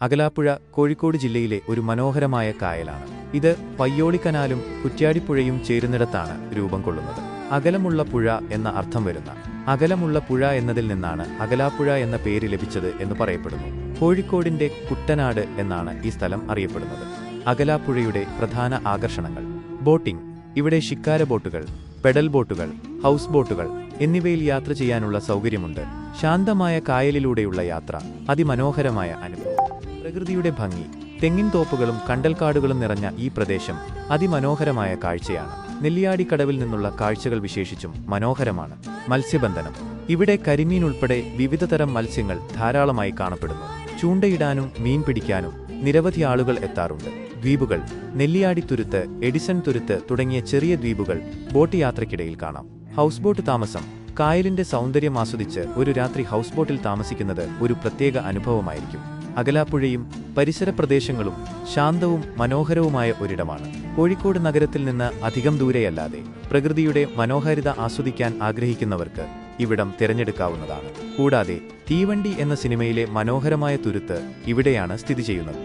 അകലാപ്പുഴ കോഴിക്കോട് ജില്ലയിലെ ഒരു മനോഹരമായ കായലാണ്. ഇത് പയ്യോളിക്കനാലും കുറ്റ്യാടിപ്പുഴയും ചേരുന്നിടത്താണ് രൂപം കൊള്ളുന്നത്. അകലമുള്ള പുഴ എന്ന അർത്ഥം വരുന്ന അകലമുള്ള പുഴ എന്നതിൽ നിന്നാണ് അകലാപ്പുഴ എന്ന പേര് ലഭിച്ചത് എന്ന് പറയപ്പെടുന്നു. കോഴിക്കോടിന്റെ കുട്ടനാട് എന്നാണ് ഈ സ്ഥലം അറിയപ്പെടുന്നത്. അകലാപ്പുഴയുടെ പ്രധാന ആകർഷണങ്ങൾ ബോട്ടിംഗ് ഇവിടെ ഷിക്കാര ബോട്ടുകൾ പെഡൽ ബോട്ടുകൾ ഹൗസ് ബോട്ടുകൾ എന്നിവയിൽ യാത്ര ചെയ്യാനുള്ള സൗകര്യമുണ്ട്. ശാന്തമായ കായലിലൂടെയുള്ള യാത്ര അതിമനോഹരമായ അനുഭവം. പ്രകൃതിയുടെ ഭംഗി തെങ്ങിൻ തോപ്പുകളും കണ്ടൽക്കാടുകളും നിറഞ്ഞ ഈ പ്രദേശം അതിമനോഹരമായ കാഴ്ചയാണ്. നെല്ലിയാടിക്കടവിൽ നിന്നുള്ള കാഴ്ചകൾ വിശേഷിച്ചും മനോഹരമാണ്. മത്സ്യബന്ധനം. ഇവിടെ കരിമീൻ ഉൾപ്പെടെ വിവിധതരം മത്സ്യങ്ങൾ ധാരാളമായി കാണപ്പെടുന്നു. ചൂണ്ടയിടാനും മീൻ പിടിക്കാനും നിരവധി ആളുകൾ എത്താറുണ്ട്. ദ്വീപുകൾ നെല്ലിയാടി തുരുത്ത് എഡിസൺ തുരുത്ത് തുടങ്ങിയ ചെറിയ ദ്വീപുകൾ ബോട്ട് യാത്രയ്ക്കിടയിൽ കാണാം. ഹൗസ് ബോട്ട് താമസം. കായലിന്റെ സൗന്ദര്യം ആസ്വദിച്ച് ഒരു രാത്രി ഹൗസ് ബോട്ടിൽ താമസിക്കുന്നത് ഒരു പ്രത്യേക അനുഭവമായിരിക്കും. അകലാപ്പുഴയും പരിസര പ്രദേശങ്ങളും ശാന്തവും മനോഹരവുമായ ഒരിടമാണ്. കോഴിക്കോട് നഗരത്തിൽ നിന്ന് അധികം ദൂരെയല്ലാതെ പ്രകൃതിയുടെ മനോഹാരിത ആസ്വദിക്കാൻ ആഗ്രഹിക്കുന്നവർക്ക് ഇവിടം തിരഞ്ഞെടുക്കാവുന്നതാണ്. കൂടാതെ തീവണ്ടി എന്ന സിനിമയിലെ മനോഹരമായ തുരുത്ത് ഇവിടെയാണ് സ്ഥിതി ചെയ്യുന്നത്.